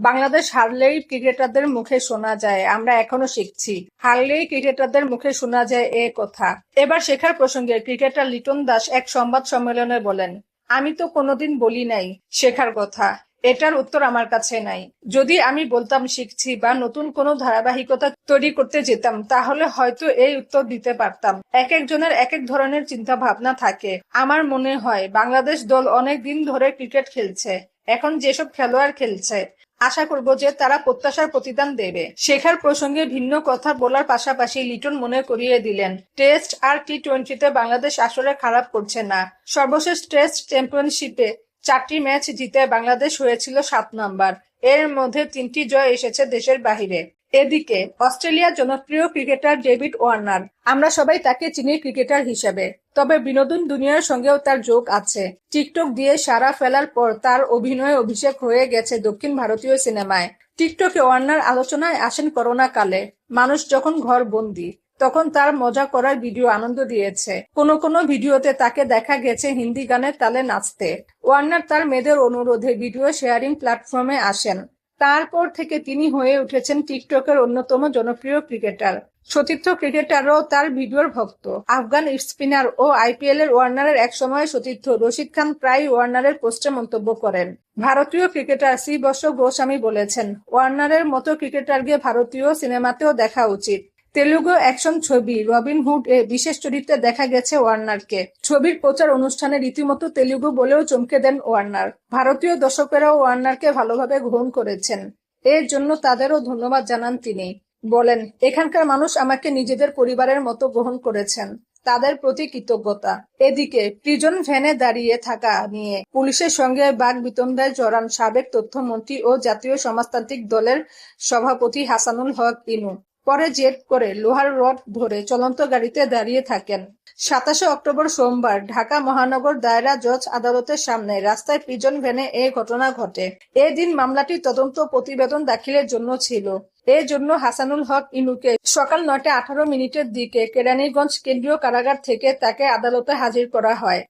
বাংলাদেশ হারলেই ক্রিকেটারদের মুখে শোনা যায়, আমরা এখনও শিখছি। হারলেই ক্রিকেটারদের মুখে শোনা যায় এ কথা। এবার শেখার প্রসঙ্গে ক্রিকেটার লিটন দাস এক সংবাদ সম্মেলনে বলেন, আমি তো কোনোদিন বলি নাই শেখার কথা। এটার উত্তর আমার কাছে নাই। যদি আমি বলতাম শিখছি বা নতুন কোনো ধারাবাহিকতা তৈরি করতে যেতাম, তাহলে হয়তো এই উত্তর দিতে পারতাম। এক একজনের এক এক ধরনের চিন্তা ভাবনা থাকে। আমার মনে হয়, বাংলাদেশ দল অনেক দিন ধরে ক্রিকেট খেলছে। এখন যেসব খেলোয়াড় খেলছে আশা করব যে তারা প্রত্যাশার প্রতিদান দেবে। শেখার প্রসঙ্গে ভিন্ন কথা বলার পাশাপাশি লিটন মনে করিয়ে দিলেন, টেস্ট আর টি টোয়েন্টিতে বাংলাদেশ আসলে খারাপ করছে না। সর্বশেষ টেস্ট চ্যাম্পিয়নশিপে চারটি ম্যাচ জিতে বাংলাদেশ হয়েছিল সাত নম্বর। এর মধ্যে তিনটি জয় এসেছে দেশের বাহিরে। এদিকে, অস্ট্রেলিয়ার জনপ্রিয় ক্রিকেটার ডেভিড ওয়ার্নার। আমরা সবাই তাকে চিনি ক্রিকেটার হিসেবে। তবে বিনোদন দুনিয়ার সঙ্গেও তার যোগ আছে। টিকটক দিয়ে সারা ফেলার পর তার অভিনয় অভিষেক হয়ে গেছে দক্ষিণ ভারতীয় সিনেমায়। টিকটকে ওয়ার্নার আলোচনায় আসেন করোনা কালে মানুষ যখন ঘর বন্দি, তখন তার মজা করার ভিডিও আনন্দ দিয়েছে। কোনো কোনো ভিডিওতে তাকে দেখা গেছে হিন্দি গানের তালে নাচতে। ওয়ার্নার তার মেয়েদের অনুরোধে ভিডিও শেয়ারিং প্ল্যাটফর্মে আসেন। তারপর থেকে তিনি হয়ে উঠেছেন টিকটকের অন্যতম জনপ্রিয় ক্রিকেটার। সতীর্থ ক্রিকেটারও তার ভিডিওর ভক্ত। আফগান স্পিনার ও আইপিএল এর ওয়ার্নারের একসময় সতীর্থ রশিদ খান প্রায় ওয়ার্নারের পোস্টে মন্তব্য করেন। ভারতীয় ক্রিকেটার শ্রী বর্ষ গোস্বামী বলেছেন, ওয়ার্নারের মতো ক্রিকেটারকে ভারতীয় সিনেমাতেও দেখা উচিত। তেলুগু অ্যাকশন ছবি রবিন হুড এ বিশেষ চরিত্রে দেখা গেছে ওয়ার্নারকে। ছবির প্রচার অনুষ্ঠানে রীতিমতো তেলুগু বলেও চমকে দেন ওয়ার্নার। ভারতীয় দর্শকেরাও ওয়ার্নারকে ভালোভাবে গ্রহণ করেছেন। এর জন্য তাদেরও ধন্যবাদ জানান তিনি। বলেন, এখানকার মানুষ আমাকে নিজেদের পরিবারের মতো গ্রহণ করেছেন। তাদের প্রতি কৃতজ্ঞতা। এদিকে, প্রিজন ভ্যানে দাঁড়িয়ে থাকা নিয়ে পুলিশের সঙ্গে বাঘ বিতণ্ডায় জড়ান সাবেক তথ্যমন্ত্রী ও জাতীয় সমাজতান্ত্রিক দলের সভাপতি হাসানুল হক ইনু। পরে জেদ করে লোহার রড ধরে চলন্ত গাড়িতে দাঁড়িয়ে থাকেন। সাতাশে অক্টোবর সোমবার ঢাকা মহানগর দায়রা জজ আদালতের সামনে রাস্তায় প্রিজন ভ্যানে এ ঘটনা ঘটে। এদিন মামলাটি তদন্ত প্রতিবেদন দাখিলের জন্য ছিল। এর জন্য হাসানুল হক ইনুকে সকাল নয়টা আঠারো মিনিটের দিকে কেরানীগঞ্জ কেন্দ্রীয় কারাগার থেকে তাকে আদালতে হাজির করা হয়।